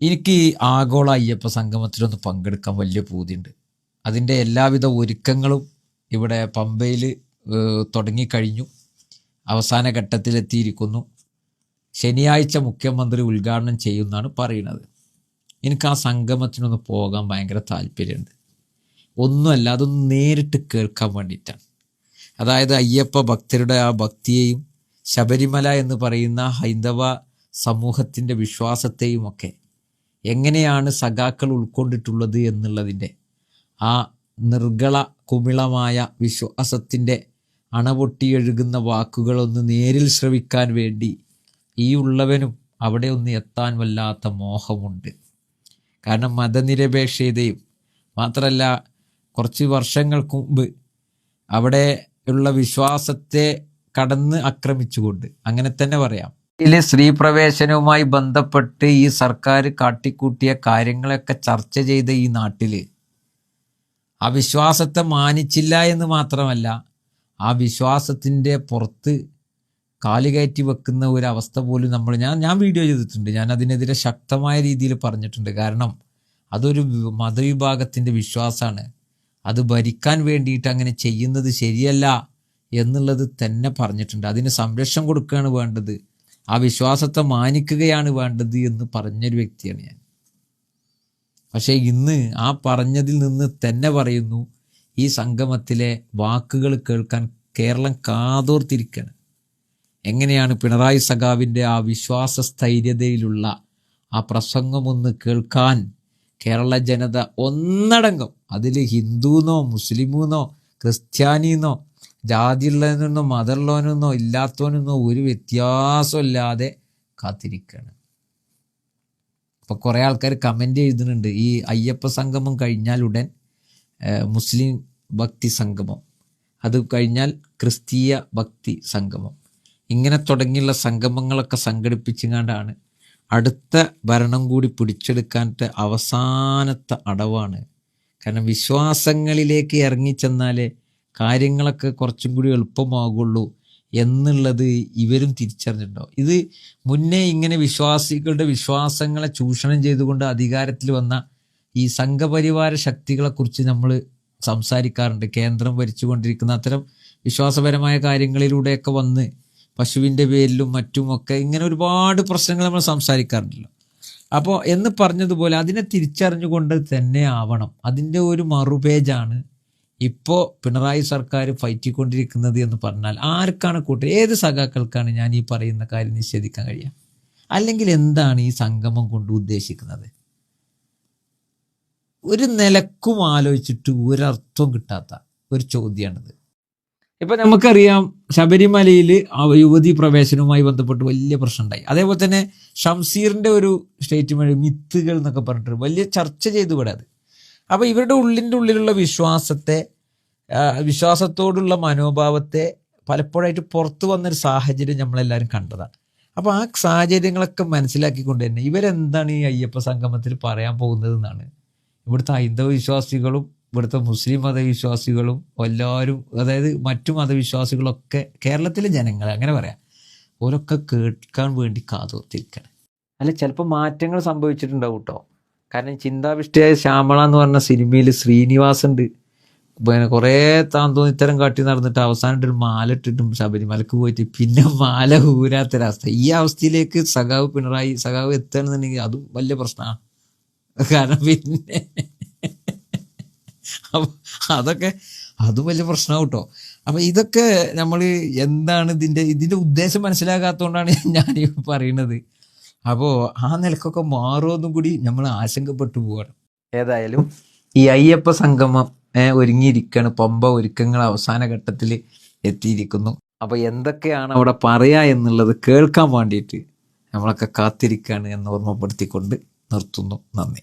എനിക്ക് ഈ ആഗോള അയ്യപ്പ സംഗമത്തിലൊന്ന് പങ്കെടുക്കാൻ വലിയ പൂതിയുണ്ട്. അതിന്റെ എല്ലാവിധ ഒരുക്കങ്ങളും ഇവിടെ പമ്പയിൽ തുടങ്ങിക്കഴിഞ്ഞു. അവസാന ഘട്ടത്തിലെത്തിയിരിക്കുന്നു. ശനിയാഴ്ച മുഖ്യമന്ത്രി ഉദ്ഘാടനം ചെയ്യുമെന്നാണ് പറയുന്നത്. എനിക്ക് ആ സംഗമത്തിനൊന്ന് പോകാൻ ഭയങ്കര താല്പര്യമുണ്ട്. ഒന്നുമല്ല അതൊന്ന് നേരിട്ട് കേൾക്കാൻ വേണ്ടിയിട്ടാണ്. അതായത് അയ്യപ്പ ഭക്തരുടെ ആ ഭക്തിയെയും ശബരിമല എന്ന് പറയുന്ന ഹൈന്ദവ സമൂഹത്തിന്റെ വിശ്വാസത്തെയും ഒക്കെ എങ്ങനെയാണ് സഖാക്കൾ ഉൾക്കൊണ്ടിട്ടുള്ളത് എന്നുള്ളതിന്റെ ആ നിർഗള കുമിളമായ വിശ്വാസത്തിന്റെ അണപൊട്ടിയെഴുകുന്ന വാക്കുകളൊന്ന് നേരിൽ ശ്രവിക്കാൻ വേണ്ടി ഈ ഉള്ളവനും അവിടെ ഒന്ന് എത്താൻ വല്ലാത്ത മോഹമുണ്ട്. കാരണം മതനിരപേക്ഷതയും മാത്രമല്ല കുറച്ച് വർഷങ്ങൾക്ക് മുമ്പ് അവിടെ ഉള്ള വിശ്വാസത്തെ കടന്ന് ആക്രമിച്ചുകൊണ്ട് അങ്ങനെ തന്നെ പറയാം. ഇതിലെ സ്ത്രീ പ്രവേശനവുമായി ബന്ധപ്പെട്ട് ഈ സർക്കാർ കാട്ടിക്കൂട്ടിയ കാര്യങ്ങളൊക്കെ ചർച്ച ചെയ്ത ഈ നാട്ടിൽ. ആ വിശ്വാസത്തെ മാനിച്ചില്ല എന്ന് മാത്രമല്ല ആ വിശ്വാസത്തിന്റെ പുറത്ത് കാലുകയറ്റി വെക്കുന്ന ഒരു അവസ്ഥ പോലും നമ്മൾ ഞാൻ ഞാൻ വീഡിയോ ചെയ്തിട്ടുണ്ട്. ഞാൻ അതിനെതിരെ ശക്തമായ രീതിയിൽ പറഞ്ഞിട്ടുണ്ട്. കാരണം അതൊരു മതവിഭാഗത്തിന്റെ വിശ്വാസമാണ്. അത് ഭരിക്കാൻ വേണ്ടിയിട്ട് അങ്ങനെ ചെയ്യുന്നത് ശരിയല്ല എന്നുള്ളത് തന്നെ പറഞ്ഞിട്ടുണ്ട്. അതിന് സംരക്ഷണം കൊടുക്കുകയാണ് വേണ്ടത്. ആ വിശ്വാസത്തെ മാനിക്കുകയാണ് വേണ്ടത് എന്ന് പറഞ്ഞൊരു വ്യക്തിയാണ് ഞാൻ. പക്ഷേ ഇന്ന് ആ പറഞ്ഞതിൽ നിന്ന് തന്നെ പറയുന്നു ഈ സംഗമത്തിലെ വാക്കുകൾ കേൾക്കാൻ കേരളം കാതോർത്തിരിക്കുകയാണ്. എങ്ങനെയാണ് പിണറായി സഖാവിന്റെ ആ വിശ്വാസ സ്ഥൈര്യതയിലുള്ള ആ പ്രസംഗമൊന്ന് കേൾക്കാൻ കേരള ജനത ഒന്നടങ്കം അതിൽ ഹിന്ദുവെന്നോ മുസ്ലിമെന്നോ ക്രിസ്ത്യാനിന്നോ ജാതിയുള്ളവനെന്നോ മതമുള്ളവനെന്നോ ഇല്ലാത്തവനെന്നോ ഒരു വ്യത്യാസമില്ലാതെ കാത്തിരിക്കുകയാണ് അപ്പൊ കുറേ ആൾക്കാർ കമന്റ് എഴുതുന്നുണ്ട്. ഈ അയ്യപ്പ സംഗമം കഴിഞ്ഞാൽ ഉടൻ മുസ്ലിം ഭക്തി സംഗമം. അത് കഴിഞ്ഞാൽ ക്രിസ്തീയ ഭക്തി സംഗമം. ഇങ്ങനെ തുടങ്ങിയുള്ള സംഗമങ്ങളൊക്കെ സംഘടിപ്പിച്ചുകൊണ്ടാണ് അടുത്ത ഭരണം കൂടി പിടിച്ചെടുക്കാനത്തെ അവസാനത്തെ അടവാണ്. കാരണം വിശ്വാസങ്ങളിലേക്ക് ഇറങ്ങിച്ചെന്നാലേ കാര്യങ്ങളൊക്കെ കുറച്ചും കൂടി എളുപ്പമാകുള്ളൂ എന്നുള്ളത് ഇവരും തിരിച്ചറിഞ്ഞിട്ടുണ്ടോ? ഇത് മുന്നേ ഇങ്ങനെ വിശ്വാസികളുടെ വിശ്വാസങ്ങളെ ചൂഷണം ചെയ്തുകൊണ്ട് അധികാരത്തിൽ വന്ന ഈ സംഘപരിവാര ശക്തികളെക്കുറിച്ച് നമ്മൾ സംസാരിക്കാറുണ്ട്. കേന്ദ്രം ഭരിച്ചുകൊണ്ടിരിക്കുന്ന അത്തരം വിശ്വാസപരമായ കാര്യങ്ങളിലൂടെയൊക്കെ വന്ന് പശുവിന്റെ പേരിലും മറ്റുമൊക്കെ ഇങ്ങനെ ഒരുപാട് പ്രശ്നങ്ങൾ നമ്മൾ സംസാരിക്കാറുണ്ടല്ലോ. അപ്പോൾ എന്ന് പറഞ്ഞതുപോലെ അതിനെ തിരിച്ചറിഞ്ഞുകൊണ്ട് തന്നെ ആവണം. അതിന്റെ ഒരു മറുപേജാണ് ഇപ്പോൾ പിണറായി സർക്കാർ ഫൈറ്റിക്കൊണ്ടിരിക്കുന്നത് എന്ന് പറഞ്ഞാൽ ആർക്കാണ് കൂട്ടർ ഏത് സഖാക്കൾക്കാണ് ഞാൻ ഈ പറയുന്ന കാര്യം നിഷേധിക്കാൻ കഴിയുക? അല്ലെങ്കിൽ എന്താണ് ഈ സംഗമം കൊണ്ട് ഉദ്ദേശിക്കുന്നത്? ഒരു നിലക്കും ആലോചിച്ചിട്ട് ഒരർത്ഥവും കിട്ടാത്ത ഒരു ചോദ്യമാണിത് ഇപ്പൊ നമുക്കറിയാം ശബരിമലയിൽ യുവതി പ്രവേശനവുമായി ബന്ധപ്പെട്ട് വലിയ പ്രശ്നമുണ്ടായി. അതേപോലെ തന്നെ ഷംസീറിന്റെ ഒരു സ്റ്റേറ്റ്മെന്റ് മിത്തുകൾ എന്നൊക്കെ പറഞ്ഞിട്ട് വലിയ ചർച്ച ചെയ്തു ഇവിടെ അത് അപ്പൊ ഇവരുടെ ഉള്ളിന്റെ ഉള്ളിലുള്ള വിശ്വാസത്തെ വിശ്വാസത്തോടുള്ള മനോഭാവത്തെ പലപ്പോഴായിട്ട് പുറത്തു വന്നൊരു സാഹചര്യം നമ്മളെല്ലാവരും കണ്ടതാണ്. അപ്പോൾ ആ സാഹചര്യങ്ങളൊക്കെ മനസ്സിലാക്കിക്കൊണ്ട് തന്നെ ഇവരെന്താണ് ഈ അയ്യപ്പ സംഗമത്തിൽ പറയാൻ പോകുന്നത് എന്നാണ്. ഇവിടുത്തെ ഹൈന്ദവ വിശ്വാസികളും ഇവിടുത്തെ മുസ്ലിം മതവിശ്വാസികളും എല്ലാവരും അതായത് മറ്റു മതവിശ്വാസികളൊക്കെ കേരളത്തിലെ ജനങ്ങൾ അങ്ങനെ പറയാം. ഓരൊക്കെ കേൾക്കാൻ വേണ്ടി കാതോർത്തിരിക്കണം. അല്ല ചിലപ്പോൾ മാറ്റങ്ങൾ സംഭവിച്ചിട്ടുണ്ടാവും കേട്ടോ കാരണം ചിന്താവിഷ്ടയായ ശ്യാമള എന്ന് പറഞ്ഞ സിനിമയിൽ ശ്രീനിവാസ് ഉണ്ട് പിന്നെ കുറേ താന്തോന്നിത്തരം കാട്ടി നടന്നിട്ട് അവസാനമായിട്ട് ഒരു മാല ഇട്ടിട്ടും ശബരിമലക്ക് പോയിട്ട് പിന്നെ മാല ഊരാത്തൊരവസ്ഥ ഈ അവസ്ഥയിലേക്ക് സഖാവ് പിണറായി സഖാവ് എത്തുകയാണെന്നുണ്ടെങ്കിൽ അതും വലിയ പ്രശ്നമാണ് കാരണം പിന്നെ അതൊക്കെ അതും വലിയ പ്രശ്നമാവും കേട്ടോ. അപ്പൊ ഇതൊക്കെ നമ്മൾ എന്താണ് ഇതിന്റെ ഇതിന്റെ ഉദ്ദേശം മനസ്സിലാകാത്തതുകൊണ്ടാണ് ഞാൻ പറയുന്നത്. അപ്പോൾ ആ നിലക്കൊക്കെ മാറുമെന്നും കൂടി നമ്മൾ ആശങ്കപ്പെട്ടു പോവാണ്. ഏതായാലും ഈ അയ്യപ്പ സംഗമം ഒരുങ്ങിയിരിക്കുകയാണ് പമ്പ ഒരുക്കങ്ങൾ അവസാന ഘട്ടത്തിൽ എത്തിയിരിക്കുന്നു. അപ്പൊ എന്തൊക്കെയാണ് അവിടെ പറയാ എന്നുള്ളത് കേൾക്കാൻ വേണ്ടിയിട്ട് നമ്മളൊക്കെ കാത്തിരിക്കുകയാണ് എന്ന് ഓർമ്മപ്പെടുത്തിക്കൊണ്ട് നിർത്തുന്നു. നന്ദി.